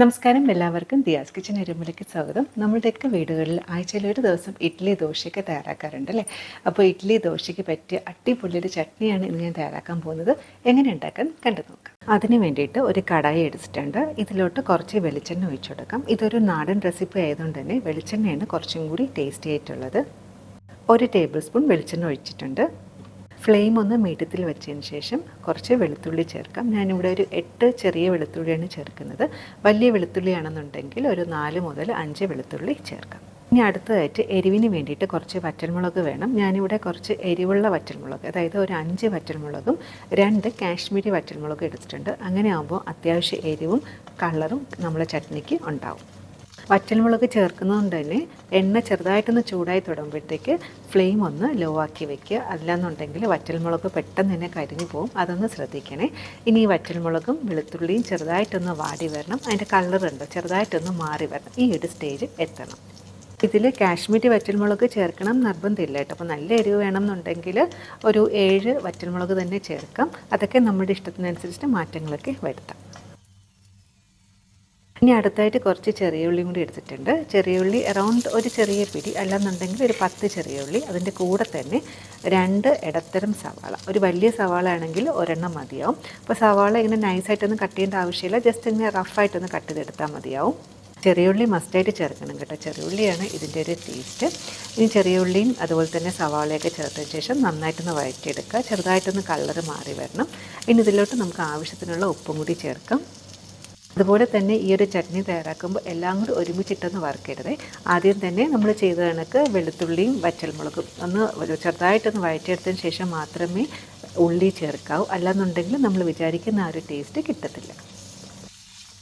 നമസ്കാരം എല്ലാവർക്കും. ദിയാസ് കിച്ചൻ എരുമലയ്ക്ക് സ്വാഗതം. നമ്മളുടെയൊക്കെ വീടുകളിൽ ആഴ്ചയിൽ ഒരു ദിവസം ഇഡ്ഡലി ദോശയൊക്കെ തയ്യാറാക്കാറുണ്ട് അല്ലേ? അപ്പോൾ ഇഡ്ഡലി ദോശയ്ക്ക് പറ്റിയ അടിപൊളിയൊരു ചട്നിയാണ് ഇന്ന് ഞാൻ തയ്യാറാക്കാൻ പോകുന്നത്. എങ്ങനെ ഉണ്ടാക്കാൻ കണ്ടു നോക്കാം. അതിന് വേണ്ടിയിട്ട് ഒരു കടായി എടുത്തിട്ടുണ്ട്. ഇതിലോട്ട് കുറച്ച് വെളിച്ചെണ്ണ ഒഴിച്ചു കൊടുക്കാം. ഇതൊരു നാടൻ റെസിപ്പി ആയതുകൊണ്ട് തന്നെ വെളിച്ചെണ്ണയാണ് കുറച്ചും കൂടി ടേസ്റ്റി ആയിട്ടുള്ളത്. ഒരു ടേബിൾ സ്പൂൺ വെളിച്ചെണ്ണ ഒഴിച്ചിട്ടുണ്ട്. ഫ്ലെയിം ഒന്ന് മീഡിയത്തിൽ വെച്ചതിന് ശേഷം കുറച്ച് വെളുത്തുള്ളി ചേർക്കാം. ഞാനിവിടെ ഒരു എട്ട് ചെറിയ വെളുത്തുള്ളിയാണ് ചേർക്കുന്നത്. വലിയ വെളുത്തുള്ളിയാണെന്നുണ്ടെങ്കിൽ ഒരു നാല് മുതൽ അഞ്ച് വെളുത്തുള്ളി ചേർക്കാം. ഇനി അടുത്തതായിട്ട് എരിവിന് വേണ്ടിയിട്ട് കുറച്ച് വറ്റൽമുളക് വേണം. ഞാനിവിടെ കുറച്ച് എരിവുള്ള വറ്റൽമുളക് അതായത് ഒരു അഞ്ച് വറ്റൽമുളകും രണ്ട് കാശ്മീരി വറ്റൽമുളകും എടുത്തിട്ടുണ്ട്. അങ്ങനെ ആകുമ്പോൾ അത്യാവശ്യം എരിവും കളറും നമ്മളെ ചട്നിക്ക് ഉണ്ടാവും. വറ്റൽമുളക് ചേർക്കുന്നതുകൊണ്ട് തന്നെ എണ്ണ ചെറുതായിട്ടൊന്ന് ചൂടായി തുടങ്ങുമ്പോഴത്തേക്ക് ഫ്ലെയിം ഒന്ന് ലോ ആക്കി വെക്കുക. അല്ലാന്നുണ്ടെങ്കിൽ വറ്റൽമുളക് പെട്ടെന്ന് തന്നെ കരിഞ്ഞു പോകും അതൊന്ന് ശ്രദ്ധിക്കണേ. ഇനി ഈ വറ്റൽമുളകും വെളുത്തുള്ളിയും ചെറുതായിട്ടൊന്ന് വാടി വരണം. അതിന്റെ കളറുണ്ട് ചെറുതായിട്ടൊന്ന് മാറി വരണം. ഈ ഒരു സ്റ്റേജ് എത്തണം. ഇതിൽ കാശ്മീരി വറ്റൽമുളക് ചേർക്കണം നിർബന്ധമില്ല കേട്ടോ. അപ്പോൾ നല്ല എരിവ് വേണമെന്നുണ്ടെങ്കിൽ ഒരു ഏഴ് വറ്റൽമുളക് തന്നെ ചേർക്കാം. അതൊക്കെ നമ്മുടെ ഇഷ്ടത്തിനനുസരിച്ച് മാറ്റങ്ങളൊക്കെ വരുത്താം. ഇനി അടുത്തായിട്ട് കുറച്ച് ചെറിയ ഉള്ളിയും കൂടി എടുത്തിട്ടുണ്ട്. ചെറിയ ഉള്ളി അറൗണ്ട് ഒരു ചെറിയ പിടി അല്ലാന്നുണ്ടെങ്കിൽ ഒരു പത്ത് ചെറിയ ഉള്ളി. അതിന്റെ കൂടെ തന്നെ രണ്ട് ഇടത്തരം സവാള. ഒരു വലിയ സവാള ആണെങ്കിൽ ഒരെണ്ണം മതിയാവും. അപ്പോൾ സവാള ഇങ്ങനെ നൈസായിട്ടൊന്നും കട്ട് ചെയ്യേണ്ട ആവശ്യമില്ല. ജസ്റ്റ് ഇങ്ങനെ റഫായിട്ടൊന്ന് കട്ട് ചെയ്തെടുത്താൽ മതിയാവും. ചെറിയ ഉള്ളി മസ്റ്റായിട്ട് ചേർക്കണം കേട്ടോ. ചെറിയ ഉള്ളിയാണ് ഇതിന്റെ ഒരു ടേസ്റ്റ് ഇനി ചെറിയ ഉള്ളിയും അതുപോലെ തന്നെ സവാളയൊക്കെ ചേർത്തതിന് ശേഷം നന്നായിട്ടൊന്ന് വഴറ്റിയെടുക്കുക. ചെറുതായിട്ടൊന്ന് കളർ മാറി വരണം. ഇനി ഇതിലോട്ട് നമുക്ക് ആവശ്യത്തിനുള്ള ഉപ്പും കൂടി ചേർക്കാം. അതുപോലെ തന്നെ ഈ ഒരു ചട്നി തയ്യാറാക്കുമ്പോൾ എല്ലാം കൂടി ഒരുമിച്ചിട്ടൊന്ന് വറുക്കരുത്. ആദ്യം തന്നെ നമ്മൾ ചെയ്ത കണക്ക് വെളുത്തുള്ളിയും വറ്റൽമുളകും ഒന്ന് ചെറുതായിട്ടൊന്ന് വഴറ്റിയെടുത്തതിന് ശേഷം മാത്രമേ ഉള്ളി ചേർക്കാവൂ. അല്ലാന്നുണ്ടെങ്കിൽ നമ്മൾ വിചാരിക്കുന്ന ആ ഒരു ടേസ്റ്റ് കിട്ടത്തില്ല.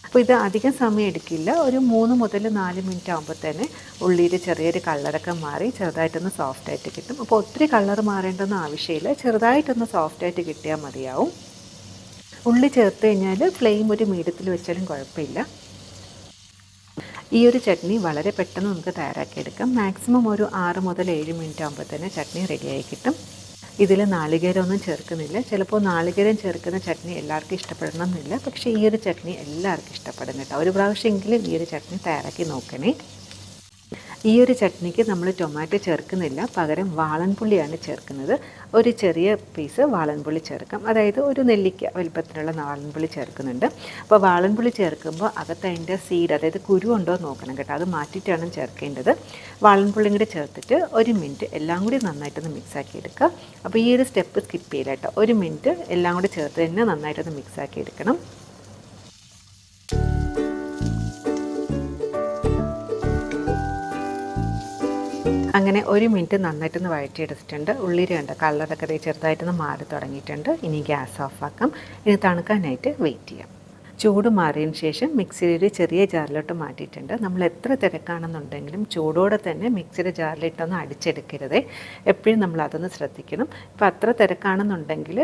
അപ്പോൾ ഇത് അധികം സമയം എടുക്കില്ല. ഒരു മൂന്ന് മുതൽ നാല് മിനിറ്റ് ആകുമ്പോൾ തന്നെ ഉള്ളിയുടെ ചെറിയൊരു കളറൊക്കെ മാറി ചെറുതായിട്ടൊന്ന് സോഫ്റ്റായിട്ട് കിട്ടും. അപ്പോൾ ഒത്തിരി കളർ മാറേണ്ടെന്ന് ആവശ്യമില്ല. ചെറുതായിട്ടൊന്ന് സോഫ്റ്റായിട്ട് കിട്ടിയാൽ മതിയാവും. ഉള്ളി ചേർത്ത് കഴിഞ്ഞാൽ ഫ്ലെയിം ഒരു മീഡിയത്തിൽ വെച്ചാലും കുഴപ്പമില്ല. ഈ ഒരു ചട്നി വളരെ പെട്ടെന്ന് നമുക്ക് തയ്യാറാക്കിയെടുക്കാം. മാക്സിമം ഒരു ആറ് മുതൽ ഏഴ് മിനിറ്റ് ആകുമ്പോൾ തന്നെ ചട്നി റെഡിയായി കിട്ടും. ഇതിൽ നാളികേരമൊന്നും ചേർക്കുന്നില്ല. ചിലപ്പോൾ നാളികേരം ചേർക്കുന്ന ചട്നി എല്ലാവർക്കും ഇഷ്ടപ്പെടണം എന്നില്ല പക്ഷേ ഈ ഒരു ചട്നി എല്ലാവർക്കും ഇഷ്ടപ്പെടും ഒരു പ്രാവശ്യമെങ്കിലും ഈ ഒരു ചട്നി തയ്യാറാക്കി നോക്കണേ. ഈ ഒരു ചട്നിക്ക് നമ്മൾ ടൊമാറ്റോ ചേർക്കുന്നില്ല. പകരം വാളൻപുള്ളിയാണ് ചേർക്കുന്നത്. ഒരു ചെറിയ പീസ് വാളൻപുള്ളി ചേർക്കാം. അതായത് ഒരു നെല്ലിക്ക വലിപ്പത്തിലുള്ള വാളൻപുള്ളി ചേർക്കുന്നുണ്ട്. അപ്പോൾ വാളൻപുള്ളി ചേർക്കുമ്പോൾ അകത്ത് അതിന്റെ സീഡ് അതായത് കുരു ഉണ്ടോ എന്ന് നോക്കണം കേട്ടോ. അത് മാറ്റിയിട്ടാണ് ചേർക്കേണ്ടത്. വാളൻപുള്ളിയും കൂടി ചേർത്തിട്ട് ഒരു മിനിറ്റ് എല്ലാം കൂടി നന്നായിട്ടൊന്ന് മിക്സാക്കി എടുക്കുക. അപ്പോൾ ഈ ഒരു സ്റ്റെപ്പ് സ്കിപ്പ് ചെയ്യില്ല കേട്ടോ. ഒരു മിനിറ്റ് എല്ലാം കൂടി ചേർത്ത് തന്നെ നന്നായിട്ടൊന്ന് മിക്സാക്കി എടുക്കണം. അങ്ങനെ ഒരു മിനിറ്റ് നന്നായിട്ടൊന്ന് വഴറ്റിയെടുത്തിട്ടുണ്ട്. ഉള്ളിരി കണ്ട? കളറൊക്കെ ചെറുതായിട്ടൊന്ന് മാറി തുടങ്ങിയിട്ടുണ്ട്. ഇനി ഗ്യാസ് ഓഫാക്കാം. ഇനി തണുക്കാനായിട്ട് വെയിറ്റ് ചെയ്യാം. ചൂട് മാറിയതിന് ശേഷം മിക്സിയുടെ ചെറിയ ജാറിലോട്ട് മാറ്റിയിട്ടുണ്ട്. നമ്മൾ എത്ര തിരക്കാണെന്നുണ്ടെങ്കിലും ചൂടോടെ തന്നെ മിക്സിയുടെ ജാറിലിട്ടൊന്ന് അടിച്ചെടുക്കരുത്. എപ്പോഴും നമ്മൾ അതൊന്ന് ശ്രദ്ധിക്കണം. ഇപ്പോൾ അത്ര തിരക്കാണെന്നുണ്ടെങ്കിൽ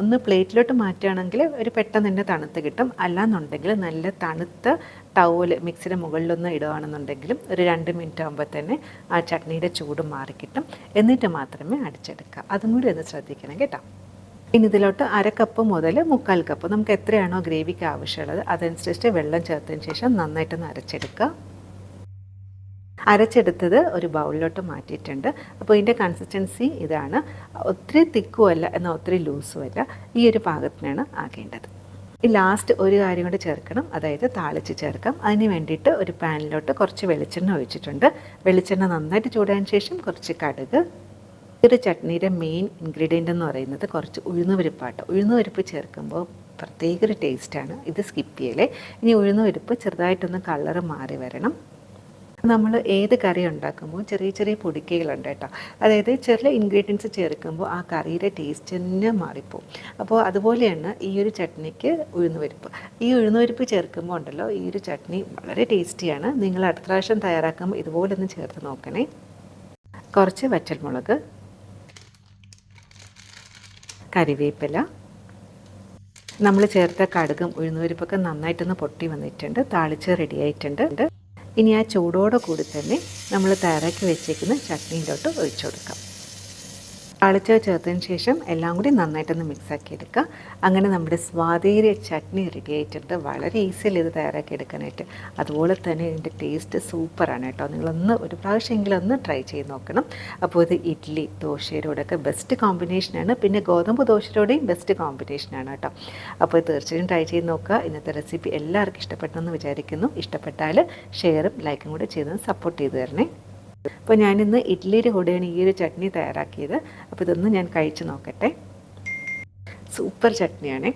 ഒന്ന് പ്ലേറ്റിലോട്ട് മാറ്റുകയാണെങ്കിൽ ഒരു പെട്ടെന്ന് തന്നെ തണുത്ത് കിട്ടും. അല്ലാന്നുണ്ടെങ്കിൽ നല്ല തണുത്ത ടവൽ മിക്സിയുടെ മുകളിലൊന്ന് ഇടുകയാണെന്നുണ്ടെങ്കിലും ഒരു രണ്ട് മിനിറ്റ് ആകുമ്പോൾ തന്നെ ആ ചട്നിയുടെ ചൂട് മാറിക്കിട്ടും. എന്നിട്ട് മാത്രമേ അടിച്ചെടുക്കാം അതും കൂടി ഒന്ന് ശ്രദ്ധിക്കണം കേട്ടോ. ഇനി ഇതിലോട്ട് അരക്കപ്പ് കപ്പ് മുതൽ മുക്കാൽ കപ്പ് നമുക്ക് എത്രയാണോ ഗ്രേവിക്ക് ആവശ്യമുള്ളത് അതനുസരിച്ച് വെള്ളം ചേർത്തതിന് ശേഷം നന്നായിട്ടൊന്ന് അരച്ചെടുക്കുക. അരച്ചെടുത്തത് ഒരു ബൗളിലോട്ട് മാറ്റിയിട്ടുണ്ട്. അപ്പോൾ ഇതിന്റെ കൺസിസ്റ്റൻസി ഇതാണ്. ഒത്തിരി തിക്കും അല്ല എന്നാൽ ഒത്തിരി ലൂസും അല്ല. ഈ ഒരു പാകത്തിനാണ് ആകേണ്ടത്. ഈ ലാസ്റ്റ് ഒരു കാര്യം കൂടി ചേർക്കണം. അതായത് താളിച്ച് ചേർക്കാം. അതിന് വേണ്ടിയിട്ട് ഒരു പാനിലോട്ട് കുറച്ച് വെളിച്ചെണ്ണ ഒഴിച്ചിട്ടുണ്ട്. വെളിച്ചെണ്ണ നന്നായിട്ട് ചൂടാൻ ശേഷം കുറച്ച് കടുക്. ഒരു ചട്നിയുടെ മെയിൻ ഇൻഗ്രീഡിയന്റ് എന്ന് പറയുന്നത് കുറച്ച് ഉഴുന്നുപരിപ്പാട്ടോ ഉഴുന്നുപരിപ്പ് ചേർക്കുമ്പോൾ പ്രത്യേക ഒരു ടേസ്റ്റാണ് ഇത് സ്കിപ്പ് ചെയ്യലേ ഇനി ഉഴുന്നുപരിപ്പ് ചെറുതായിട്ടൊന്ന് കളർ മാറി വരണം. നമ്മൾ ഏത് കറി ഉണ്ടാക്കുമ്പോൾ ചെറിയ ചെറിയ പൊടിക്കൈകളുണ്ട് കേട്ടോ. അതായത് ചെറിയ ഇൻഗ്രീഡിയൻസ് ചേർക്കുമ്പോൾ ആ കറിയുടെ ടേസ്റ്റ് തന്നെ മാറിപ്പോവും. അപ്പോൾ അതുപോലെയാണ് ഈ ഒരു ചട്നിക്ക് ഉഴുന്നുപരിപ്പ് ഈ ഉഴുന്നുപരിപ്പ് ചേർക്കുമ്പോൾ ഉണ്ടല്ലോ ഈ ഒരു ചട്നി വളരെ ടേസ്റ്റിയാണ് നിങ്ങൾ അടുത്ത പ്രാവശ്യം തയ്യാറാക്കുമ്പോൾ ഇതുപോലെ ഒന്ന് ചേർത്ത് നോക്കണേ. കുറച്ച് വറ്റൽമുളക് കരിവേപ്പില നമ്മൾ ചേർത്ത കടുകും ഉഴുന്നുപരിപ്പൊക്കെ നന്നായിട്ടൊന്ന് പൊട്ടി വന്നിട്ടുണ്ട്. താളിച്ച് റെഡിയായിട്ടുണ്ട് ഇനി ആ ചൂടോടെ കൂടി തന്നെ നമ്മൾ തയ്യാറാക്കി വെച്ചേക്കുന്ന ചട്നിയിലോട്ട് ഒഴിച്ചു കൊടുക്കാം. താളിച്ച ചേർത്തതിന് ശേഷം എല്ലാം കൂടി നന്നായിട്ടൊന്ന് മിക്സാക്കി എടുക്കുക അങ്ങനെ നമ്മുടെ സ്വാതീര ചട്നി റെഡി ആയിട്ടുണ്ട്. വളരെ ഈസിയിൽ ഇത് തയ്യാറാക്കി എടുക്കാനായിട്ട് അതുപോലെ തന്നെ ഇതിന്റെ ടേസ്റ്റ് സൂപ്പറാണ് കേട്ടോ. നിങ്ങളൊന്ന് ഒരു പ്രാവശ്യമെങ്കിലും ഒന്ന് ട്രൈ ചെയ്ത് നോക്കണം. അപ്പോൾ ഇത് ഇഡ്ഡലി ദോശയോടൊക്കെ ബെസ്റ്റ് കോമ്പിനേഷനാണ് പിന്നെ ഗോതമ്പ് ദോശയോടെയും ബെസ്റ്റ് കോമ്പിനേഷനാണ് കേട്ടോ. അപ്പോൾ തീർച്ചയായും ട്രൈ ചെയ്ത് നോക്കുക. ഇന്നത്തെ റെസിപ്പി എല്ലാവർക്കും ഇഷ്ടപ്പെട്ടെന്ന് വിചാരിക്കുന്നു. ഇഷ്ടപ്പെട്ടാൽ ഷെയറും ലൈക്കും കൂടെ ചെയ്ത് സപ്പോർട്ട് ചെയ്ത് തരണേ. അപ്പോൾ ഞാനിന്ന് ഇഡ്ഡലിയുടെ കൂടെയാണ് ഈ ഒരു ചട്നി തയ്യാറാക്കിയത്. അപ്പോൾ ഇതൊന്ന് ഞാൻ കഴിച്ചു നോക്കട്ടെ. സൂപ്പർ ചട്നിയാണ്.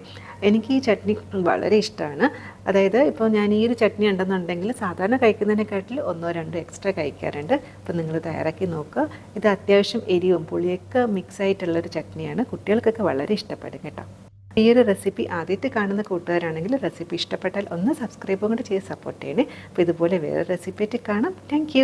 എനിക്ക് ഈ ചട്നി വളരെ ഇഷ്ടമാണ്. അതായത് ഇപ്പോൾ ഞാൻ ഈ ഒരു ചട്നി ഉണ്ടെന്നുണ്ടെങ്കിൽ സാധാരണ കഴിക്കുന്നതിനെക്കാട്ടിൽ ഒന്നോ രണ്ടോ എക്സ്ട്രാ കഴിക്കാറുണ്ട്. അപ്പോൾ നിങ്ങൾ തയ്യാറാക്കി നോക്കുക. ഇത് അത്യാവശ്യം എരിവും പുളിയൊക്കെ മിക്സ് ആയിട്ടുള്ളൊരു ചട്നിയാണ്. കുട്ടികൾക്കൊക്കെ വളരെ ഇഷ്ടപ്പെടും കേട്ടോ. ഈ ഒരു റെസിപ്പി ആദ്യത്തെ കാണുന്ന കൂട്ടുകാരാണെങ്കിൽ റെസിപ്പി ഇഷ്ടപ്പെട്ടാൽ ഒന്ന് സബ്സ്ക്രൈബും കൂടി ചെയ്ത് സപ്പോർട്ട് ചെയ്യണേ. അപ്പോൾ ഇതുപോലെ വേറെ റെസിപ്പി ആയിട്ട് കാണാം. താങ്ക്